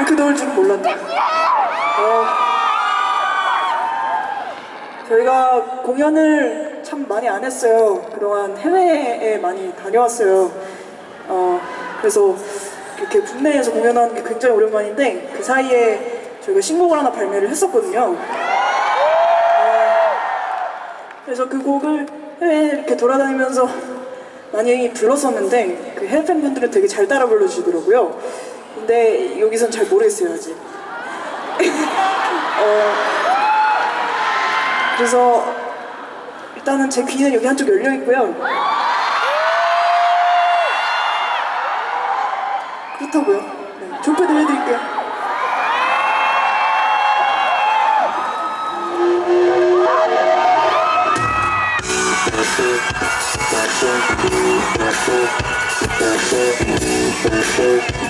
이렇게 더울 줄은 몰랐네. 어, 저희가 공연을 참 많이 안 했어요. 그동안 해외에 많이 다녀왔어요. 어, 그래서 이렇게 국내에서 공연하는 게 굉장히 오랜만인데 그 사이에 저희가 신곡을 하나 발매를 했었거든요. 어, 그래서 그 곡을 해외에 이렇게 돌아다니면서 많이 불렀었는데 그 해외 팬분들은 되게 잘 따라 불러주시더라고요. 근데 여기선 잘 모르겠어요 아직. 어, 그래서 일단은 제 귀는 여기 한쪽 열려 있고요. 그렇다고요. 네, don't wanna kill you.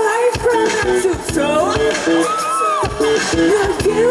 Love you,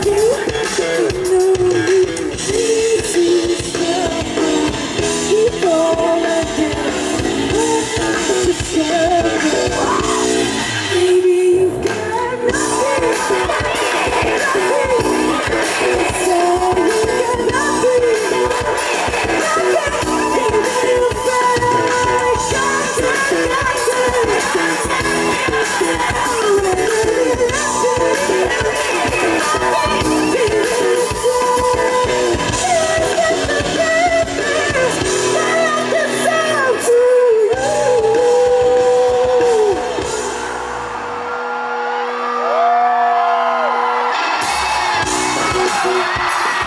You.